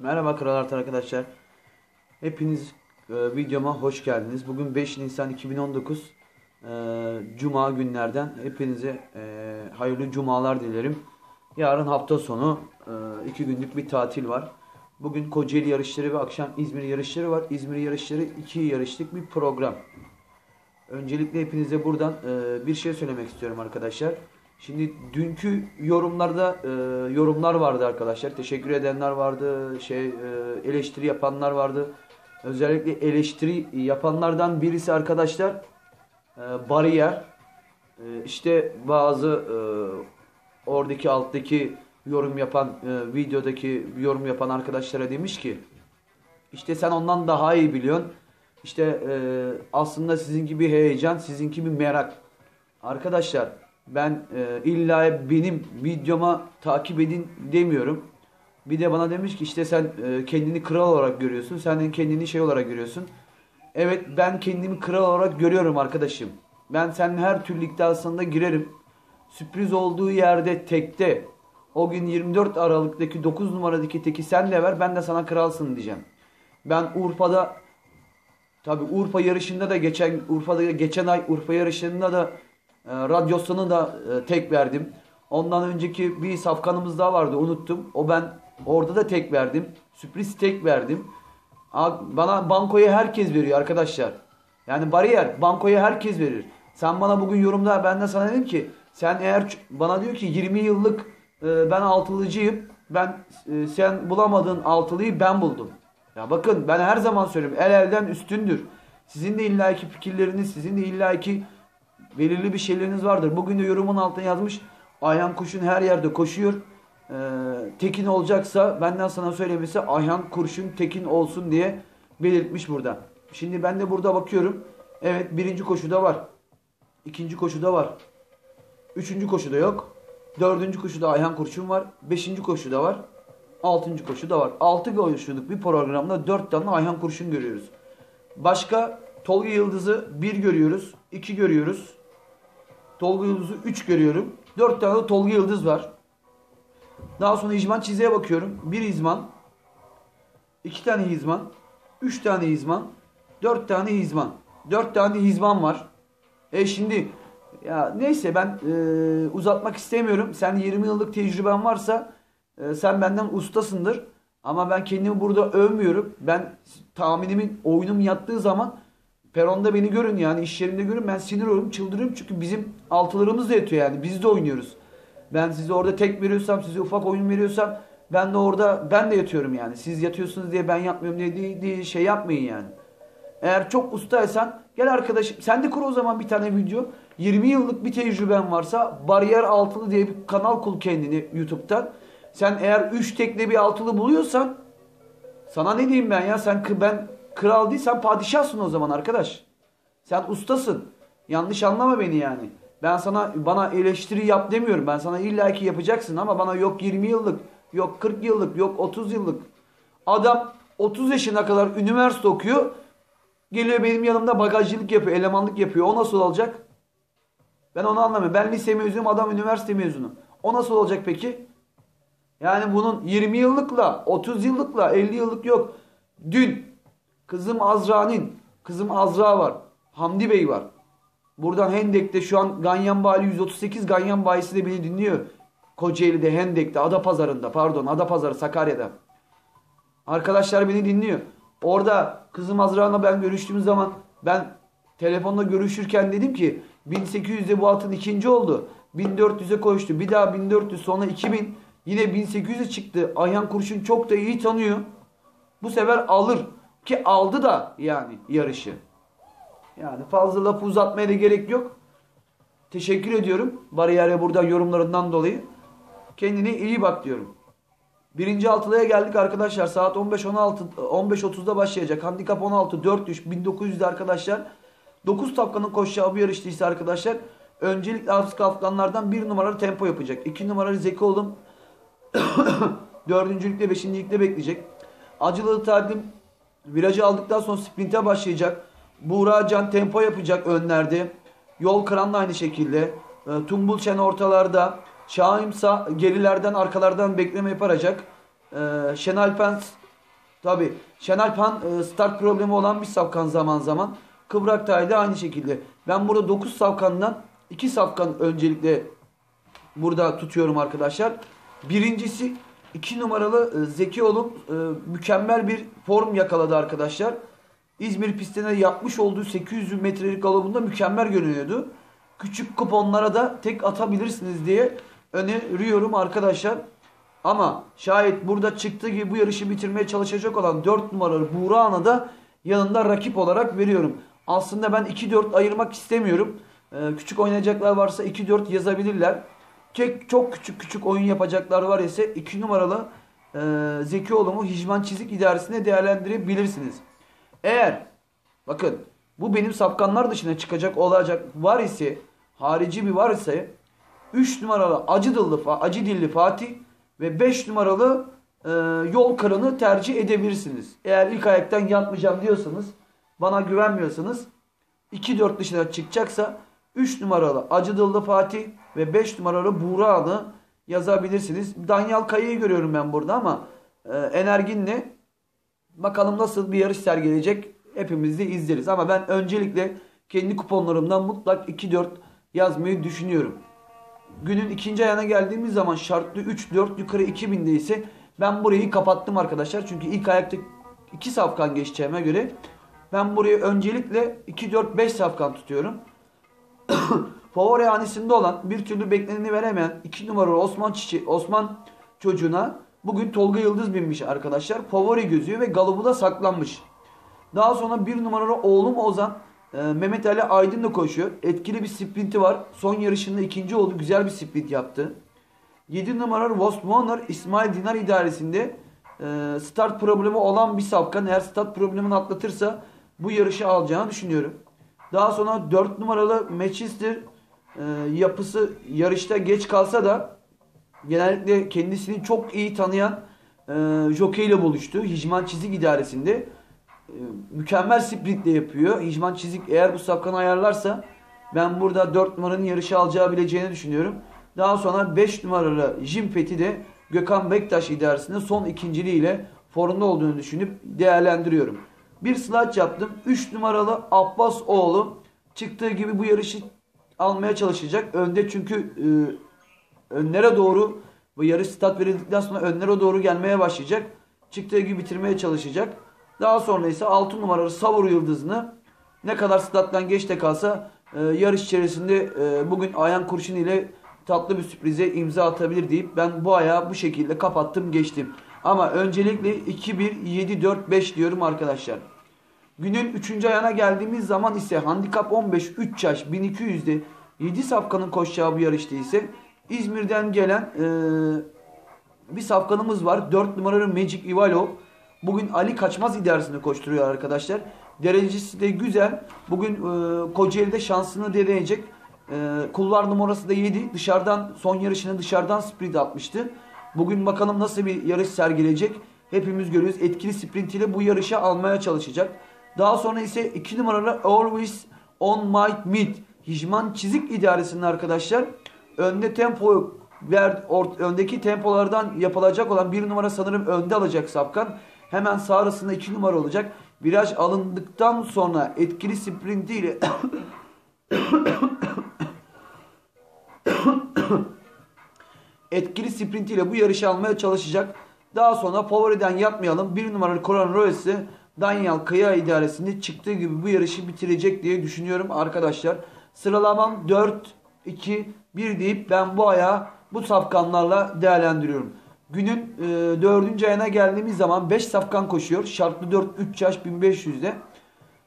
Merhaba Kral arkadaşlar. Hepiniz e, videoma hoş geldiniz. Bugün 5 Nisan 2019 e, Cuma günlerden hepinize e, hayırlı cumalar dilerim. Yarın hafta sonu 2 günlük bir tatil var. Bugün Kocaeli yarışları ve akşam İzmir yarışları var. İzmir yarışları 2 yarışlık bir program. Öncelikle hepinize buradan e, bir şey söylemek istiyorum arkadaşlar. Şimdi dünkü yorumlarda e, yorumlar vardı arkadaşlar. Teşekkür edenler vardı. Şey e, eleştiri yapanlar vardı. Özellikle eleştiri yapanlardan birisi arkadaşlar e, bariyer. E, işte bazı e, oradaki alttaki yorum yapan e, videodaki yorum yapan arkadaşlara demiş ki işte sen ondan daha iyi biliyorsun. İşte e, aslında sizin gibi heyecan, sizin gibi merak. Arkadaşlar ben e, illa benim videoma takip edin demiyorum. Bir de bana demiş ki işte sen e, kendini kral olarak görüyorsun. Sen kendini şey olarak görüyorsun. Evet ben kendimi kral olarak görüyorum arkadaşım. Ben senin her türlü iddiasında girerim. Sürpriz olduğu yerde tekte. O gün 24 Aralık'taki 9 numaradaki teki sen de ver ben de sana kralsın diyeceğim. Ben Urfa'da tabi Urfa yarışında da geçen Urfa'da geçen ay Urfa yarışında da e, radyosunu da e, tek verdim. Ondan önceki bir safkanımız daha vardı unuttum. O ben orada da tek verdim. Sürpriz tek verdim. Bana bankoyu herkes veriyor arkadaşlar. Yani bariyer bankoyu herkes verir. Sen bana bugün yorumda ben de sana dedim ki sen eğer bana diyor ki 20 yıllık e, ben altılıcıyım. Ben e, sen bulamadığın altılıyı ben buldum. Ya bakın ben her zaman söylüyorum el elden üstündür. Sizin de illaki fikirleriniz, sizin de illaki belirli bir şeyleriniz vardır. Bugün de yorumun altına yazmış. Ayhan Kurşun her yerde koşuyor. Ee, tekin olacaksa benden sana söylemesi Ayhan Kurşun Tekin olsun diye belirtmiş burada. Şimdi ben de burada bakıyorum. Evet birinci koşuda var. ikinci koşuda var. Üçüncü koşuda yok. Dördüncü koşuda Ayhan Kurşun var. Beşinci koşuda var. Altıncı koşuda var. Altı koşuluk bir programda dört tane Ayhan Kurşun görüyoruz. Başka Tolga Yıldız'ı bir görüyoruz. iki görüyoruz. Tolga Yıldız'ı 3 görüyorum. 4 tane Tolga Yıldız var. Daha sonra İzman çizeye bakıyorum. 1 İzman. 2 tane İzman. 3 tane İzman. 4 tane İzman. 4 tane İzman var. E şimdi ya neyse ben e, uzatmak istemiyorum. Sen 20 yıllık tecrüben varsa e, sen benden ustasındır. Ama ben kendimi burada övmüyorum. Ben tahminimin oyunum yattığı zaman Peronda beni görün yani iş yerinde görün ben sinir olurum çıldırıyorum çünkü bizim altılarımız da yatıyor yani biz de oynuyoruz. Ben size orada tek veriyorsam size ufak oyun veriyorsam ben de orada ben de yatıyorum yani. Siz yatıyorsunuz diye ben yapmıyorum diye, diye şey yapmayın yani. Eğer çok ustaysan gel arkadaşım sen de kur o zaman bir tane video. 20 yıllık bir tecrüben varsa Bariyer Altılı diye bir kanal kul kendini YouTube'dan. Sen eğer 3 tekli bir altılı buluyorsan sana ne diyeyim ben ya sen ben kral değil sen padişahsın o zaman arkadaş. Sen ustasın. Yanlış anlama beni yani. Ben sana bana eleştiri yap demiyorum. Ben sana illaki yapacaksın ama bana yok 20 yıllık, yok 40 yıllık, yok 30 yıllık. Adam 30 yaşına kadar üniversite okuyor. Geliyor benim yanımda bagajcılık yapıyor, elemanlık yapıyor. O nasıl olacak? Ben onu anlamıyorum. Ben lise mezunuyum, adam üniversite mezunu. O nasıl olacak peki? Yani bunun 20 yıllıkla, 30 yıllıkla, 50 yıllık yok. Dün Kızım Azra'nın, kızım Azra var. Hamdi Bey var. Buradan Hendek'te şu an Ganyan Bali 138 Ganyan Bayisi de beni dinliyor. Kocaeli'de, Hendek'te, Adapazarı'nda pardon Adapazarı Sakarya'da. Arkadaşlar beni dinliyor. Orada kızım Azra'na ben görüştüğüm zaman ben telefonla görüşürken dedim ki 1800'de bu atın ikinci oldu. 1400'e koştu. Bir daha 1400 sonra 2000 yine 1800'e çıktı. Ayhan Kurşun çok da iyi tanıyor. Bu sefer alır. Ki aldı da yani yarışı. Yani fazla lafı uzatmaya da gerek yok. Teşekkür ediyorum. Bariyer'e buradan yorumlarından dolayı. Kendine iyi bak diyorum. Birinci altılıya geldik arkadaşlar. Saat 15.16 15.30'da başlayacak. Handikap 16 4 düş 1900'de arkadaşlar. 9 tapkanın koşacağı bu yarıştaysa arkadaşlar. Öncelikle hafız kafkanlardan 1 numaralı tempo yapacak. 2 numaralı Zeki oğlum 4. ligde 5. ligde bekleyecek. Acılı Tadim Virajı aldıktan sonra sprinte başlayacak. Buğra Can tempo yapacak önlerde. Yol kıran da aynı şekilde. E, Tumbul Şen ortalarda. Şahimsa gerilerden arkalardan bekleme yapacak. E, Şenal Pens Tabi Şenal Pan e, start problemi olan bir safkan zaman zaman. Kıvrak Tay da aynı şekilde. Ben burada 9 safkandan 2 safkan öncelikle burada tutuyorum arkadaşlar. Birincisi 2 numaralı e, Zeki Oğlum e, mükemmel bir form yakaladı arkadaşlar. İzmir pistine yapmış olduğu 800 metrelik galobunda mükemmel görünüyordu. Küçük kuponlara da tek atabilirsiniz diye öneriyorum arkadaşlar. Ama şayet burada çıktığı gibi bu yarışı bitirmeye çalışacak olan 4 numaralı Buğra da yanında rakip olarak veriyorum. Aslında ben 2-4 ayırmak istemiyorum. Ee, küçük oynayacaklar varsa 2-4 yazabilirler. Çok, küçük küçük oyun yapacaklar var ise 2 numaralı e, Zeki Oğlumu Hicman Çizik idaresine değerlendirebilirsiniz. Eğer bakın bu benim sapkanlar dışına çıkacak olacak var ise harici bir var ise 3 numaralı Acı Dilli, Acı Dilli Fatih ve 5 numaralı e, yol kırını tercih edebilirsiniz. Eğer ilk ayaktan yatmayacağım diyorsanız bana güvenmiyorsanız 2-4 dışına çıkacaksa 3 numaralı Acı Dilli Fatih ve 5 numaralı Buğra'nı yazabilirsiniz. Danyal Kaya'yı görüyorum ben burada ama e, Energin'le bakalım nasıl bir yarış sergileyecek hepimiz de izleriz. Ama ben öncelikle kendi kuponlarımdan mutlak 2-4 yazmayı düşünüyorum. Günün ikinci ayağına geldiğimiz zaman şartlı 3-4 yukarı 2000'de ise ben burayı kapattım arkadaşlar. Çünkü ilk ayakta 2 safkan geçeceğime göre ben burayı öncelikle 2-4-5 safkan tutuyorum. Favori hanesinde olan bir türlü bekleneni veremeyen 2 numaralı Osman Çiçi, Osman çocuğuna bugün Tolga Yıldız binmiş arkadaşlar. Favori gözüyor ve galıbı da saklanmış. Daha sonra bir numaralı oğlum Ozan e, Mehmet Ali Aydın da koşuyor. Etkili bir sprinti var. Son yarışında ikinci oldu. Güzel bir sprint yaptı. 7 numaralı Wost Warner İsmail Dinar idaresinde e, start problemi olan bir safkan. Eğer start problemini atlatırsa bu yarışı alacağını düşünüyorum. Daha sonra 4 numaralı Manchester e, yapısı yarışta geç kalsa da genellikle kendisini çok iyi tanıyan e, jockey ile buluştu. Hicman Çizik idaresinde. E, mükemmel sprintle yapıyor. Hicman Çizik eğer bu safkanı ayarlarsa ben burada 4 numaranın yarışı alacağı bileceğini düşünüyorum. Daha sonra 5 numaralı Jim Fethi de Gökhan Bektaş idaresinde son ikinciliğiyle formda olduğunu düşünüp değerlendiriyorum. Bir slide yaptım. 3 numaralı Abbas oğlu çıktığı gibi bu yarışı almaya çalışacak. Önde çünkü e, önlere doğru bu yarış stat verildikten sonra önlere doğru gelmeye başlayacak. Çıktığı gibi bitirmeye çalışacak. Daha sonra ise 6 numaralı Savur Yıldızı'nı ne kadar stat'tan geç de kalsa e, yarış içerisinde e, bugün Ayan Kurşun ile tatlı bir sürprize imza atabilir deyip ben bu ayağı bu şekilde kapattım geçtim. Ama öncelikle 2-1-7-4-5 diyorum arkadaşlar. Günün 3. ayağına geldiğimiz zaman ise handikap 15 3 yaş 1200'de 7 safkanın koşacağı bu yarışta ise İzmir'den gelen e, bir safkanımız var. 4 numaralı Magic Ivalov. Bugün Ali Kaçmaz idaresinde koşturuyor arkadaşlar. Derecesi de güzel. Bugün e, Kocaeli'de şansını deneyecek. E, kulvar numarası da 7. Dışarıdan son yarışını dışarıdan sprint atmıştı. Bugün bakalım nasıl bir yarış sergileyecek. Hepimiz görüyoruz. Etkili sprint ile bu yarışı almaya çalışacak. Daha sonra ise 2 numaralı Always On My Mid. Hicman çizik idaresinin arkadaşlar. Önde tempo ver, or, öndeki tempolardan yapılacak olan bir numara sanırım önde alacak Sapkan. Hemen sağ arasında 2 numara olacak. Viraj alındıktan sonra etkili sprintiyle etkili sprintiyle bu yarışı almaya çalışacak. Daha sonra favoriden yapmayalım. Bir numaralı Koran Royce'i Daniel Kaya idaresinde çıktığı gibi bu yarışı bitirecek diye düşünüyorum arkadaşlar. Sıralamam 4, 2, 1 deyip ben bu ayağı bu safkanlarla değerlendiriyorum. Günün e, 4. ayına geldiğimiz zaman 5 safkan koşuyor. Şartlı 4 3 yaş 1500'de.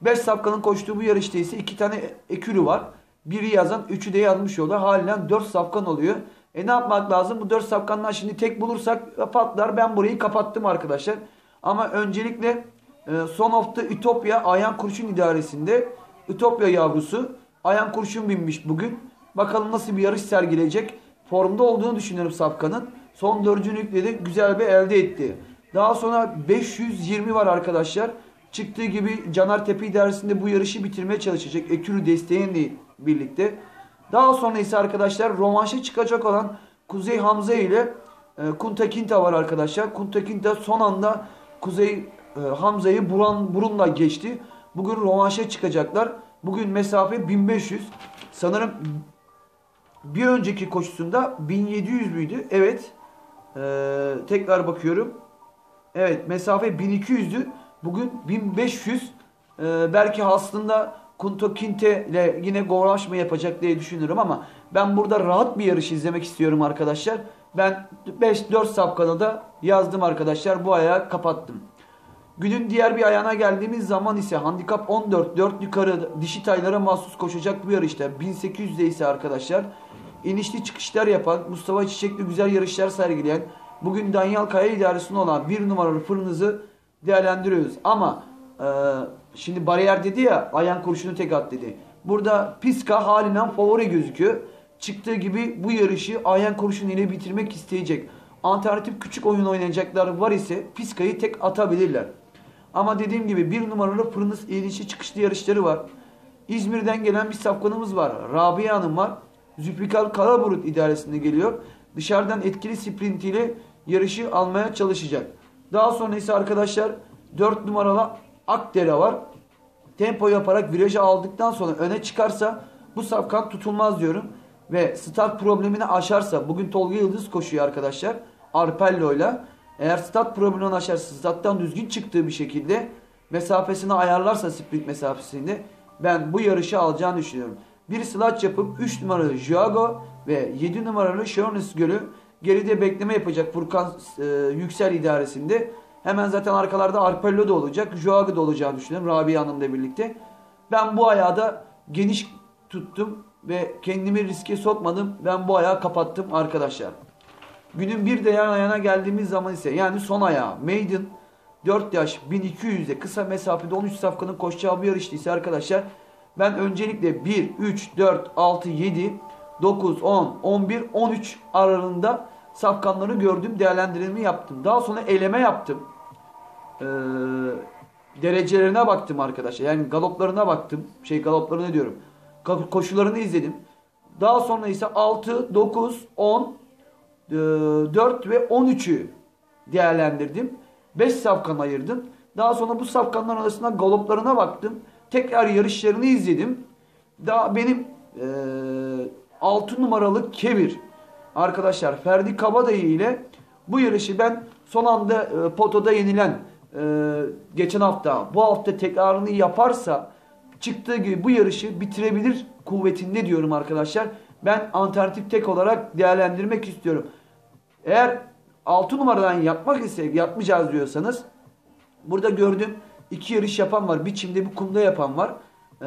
5 safkanın koştuğu bu yarışta ise 2 tane ekürü var. Biri yazan 3'ü de yazmış yolda. Haliyle 4 safkan oluyor. E ne yapmak lazım? Bu 4 safkandan şimdi tek bulursak patlar. Ben burayı kapattım arkadaşlar. Ama öncelikle e, Son the Ütopya Ayan Kurşun idaresinde Ütopya yavrusu Ayan Kurşun binmiş bugün. Bakalım nasıl bir yarış sergileyecek. Formda olduğunu düşünüyorum Safkan'ın. Son dördüncülükle de güzel bir elde etti. Daha sonra 520 var arkadaşlar. Çıktığı gibi Caner Tepe idaresinde bu yarışı bitirmeye çalışacak. Ekürü desteğiyle birlikte. Daha sonra ise arkadaşlar romanşa çıkacak olan Kuzey Hamza ile e, Kunta Kinta var arkadaşlar. Kunta Kinta son anda Kuzey e, Hamza'yı Burun'la geçti. Bugün rovanşa çıkacaklar. Bugün mesafe 1500. Sanırım bir önceki koşusunda 1700 müydü? Evet. Ee, tekrar bakıyorum. Evet mesafe 1200'dü. Bugün 1500. Ee, belki aslında Kunto Kinte ile yine golaşma yapacak diye düşünüyorum ama ben burada rahat bir yarış izlemek istiyorum arkadaşlar. Ben 5-4 safkada da yazdım arkadaşlar. Bu ayağı kapattım. Günün diğer bir ayağına geldiğimiz zaman ise handikap 14 4 yukarı dişi taylara mahsus koşacak bu yarışta 1800'de ise arkadaşlar inişli çıkışlar yapan Mustafa Çiçekli güzel yarışlar sergileyen bugün Danyal Kaya idaresinde olan bir numaralı fırınızı değerlendiriyoruz. Ama e, şimdi bariyer dedi ya ayağın kurşunu tek at dedi. Burada Piska halinden favori gözüküyor. Çıktığı gibi bu yarışı ayağın kurşunu ile bitirmek isteyecek. Alternatif küçük oyun oynayacaklar var ise Piska'yı tek atabilirler. Ama dediğim gibi bir numaralı fırınız inişi çıkışlı yarışları var. İzmir'den gelen bir safkanımız var. Rabia Hanım var. Zülfikar Karaburut idaresinde geliyor. Dışarıdan etkili sprintiyle yarışı almaya çalışacak. Daha sonra ise arkadaşlar 4 numaralı Akdere var. Tempo yaparak virajı aldıktan sonra öne çıkarsa bu safkan tutulmaz diyorum. Ve start problemini aşarsa bugün Tolga Yıldız koşuyor arkadaşlar. Arpello ile. Eğer start problemini aşarsa stat'tan düzgün çıktığı bir şekilde mesafesini ayarlarsa sprint mesafesini ben bu yarışı alacağını düşünüyorum. Bir slaç yapıp 3 numaralı Jago ve 7 numaralı Şonis Gölü geride bekleme yapacak Furkan e, Yüksel idaresinde. Hemen zaten arkalarda Arpello da olacak. Joago da olacağını düşünüyorum Rabia Hanım'la birlikte. Ben bu ayağı da geniş tuttum ve kendimi riske sokmadım. Ben bu ayağı kapattım arkadaşlar. Günün bir diğer ayağına geldiğimiz zaman ise yani son ayağı Maiden 4 yaş 1200'de kısa mesafede 13 safkanın koşacağı bir yarıştı ise arkadaşlar ben öncelikle 1, 3, 4, 6, 7, 9, 10, 11, 13 aralığında safkanları gördüm değerlendirme yaptım. Daha sonra eleme yaptım. Ee, derecelerine baktım arkadaşlar. Yani galoplarına baktım. Şey galoplarına diyorum. Koşularını izledim. Daha sonra ise 6, 9, 10, 4 ve 13'ü değerlendirdim. 5 safkan ayırdım. Daha sonra bu safkanların arasında galoplarına baktım. Tekrar yarışlarını izledim. Daha benim e, 6 numaralı Kebir arkadaşlar Ferdi Kabadayı ile bu yarışı ben son anda e, potoda yenilen e, geçen hafta bu hafta tekrarını yaparsa çıktığı gibi bu yarışı bitirebilir kuvvetinde diyorum arkadaşlar. Ben alternatif tek olarak değerlendirmek istiyorum. Eğer 6 numaradan yapmak ise yapmayacağız diyorsanız burada gördüm iki yarış yapan var. Bir çimde bir kumda yapan var. Ee,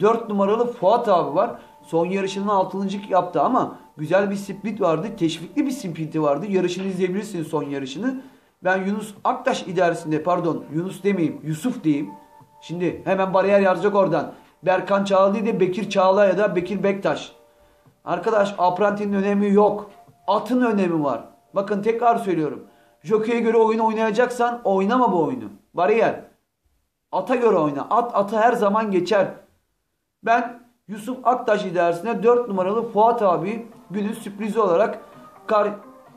4 numaralı Fuat abi var. Son yarışının 6. yaptı ama güzel bir split vardı. Teşvikli bir spliti vardı. Yarışını izleyebilirsiniz son yarışını. Ben Yunus Aktaş idaresinde pardon Yunus demeyeyim Yusuf diyeyim. Şimdi hemen bariyer yazacak oradan. Berkan Çağlı değil de Bekir Çağla ya da Bekir Bektaş. Arkadaş aprantinin önemi yok. Atın önemi var. Bakın tekrar söylüyorum. Jockey'e göre oyun oynayacaksan oynama bu oyunu. Bariyer. Ata göre oyna. At atı her zaman geçer. Ben Yusuf Aktaş idaresine 4 numaralı Fuat abi günün sürprizi olarak kar,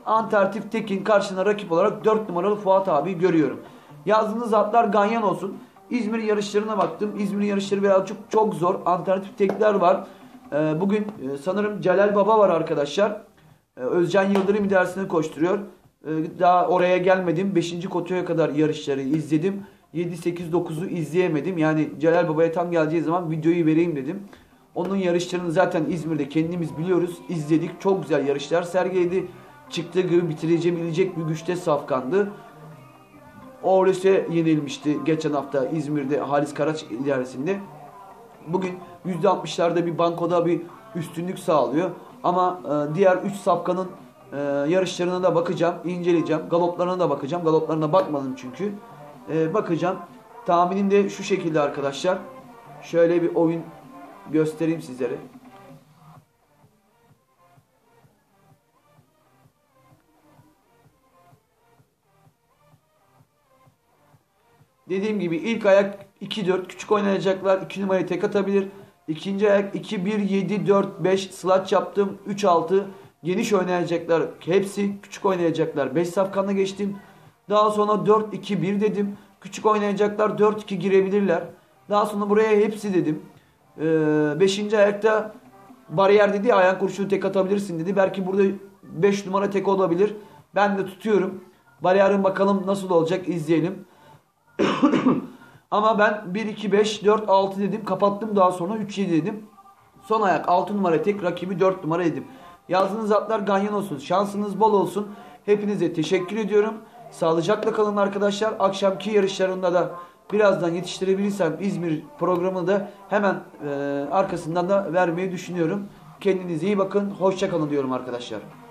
Antartif Tekin karşına rakip olarak 4 numaralı Fuat abi görüyorum. Yazdığınız atlar ganyan olsun. İzmir yarışlarına baktım. İzmir yarışları birazcık çok zor. Alternatif tekler var. Ee, bugün e, sanırım Celal Baba var arkadaşlar. Ee, Özcan Yıldırım idaresine koşturuyor. Ee, daha oraya gelmedim. 5. kotoya kadar yarışları izledim. 7, 8, 9'u izleyemedim. Yani Celal Baba'ya tam geleceği zaman videoyu vereyim dedim. Onun yarışlarını zaten İzmir'de kendimiz biliyoruz. İzledik. Çok güzel yarışlar sergiledi. Çıktığı gibi bitireceğim bilecek bir güçte safkandı. Ores'e yenilmişti geçen hafta İzmir'de Halis Karaç idaresinde. Bugün %60'larda bir bankoda bir üstünlük sağlıyor. Ama e, diğer 3 safkanın e, yarışlarına da bakacağım, inceleyeceğim. Galoplarına da bakacağım. Galoplarına bakmadım çünkü. E, bakacağım. Tahminim de şu şekilde arkadaşlar. Şöyle bir oyun göstereyim sizlere. Dediğim gibi ilk ayak 2-4 küçük oynayacaklar. 2 numarayı tek atabilir. İkinci ayak 2-1-7-4-5 slaç yaptım. 3-6 geniş oynayacaklar. Hepsi küçük oynayacaklar. 5 safkanla geçtim. Daha sonra 4-2-1 dedim. Küçük oynayacaklar 4-2 girebilirler. Daha sonra buraya hepsi dedim. 5. ayakta bariyer dedi ya ayak kurşunu tek atabilirsin dedi. Belki burada 5 numara tek olabilir. Ben de tutuyorum. Bariyerin bakalım nasıl olacak izleyelim. Ama ben 1, 2, 5, 4, 6 dedim. Kapattım daha sonra 3, 7 dedim. Son ayak 6 numara tek rakibi 4 numara dedim. Yazdığınız atlar ganyan olsun. Şansınız bol olsun. Hepinize teşekkür ediyorum. Sağlıcakla kalın arkadaşlar. Akşamki yarışlarında da birazdan yetiştirebilirsem İzmir programını da hemen e, arkasından da vermeyi düşünüyorum. Kendinize iyi bakın. Hoşça kalın diyorum arkadaşlar.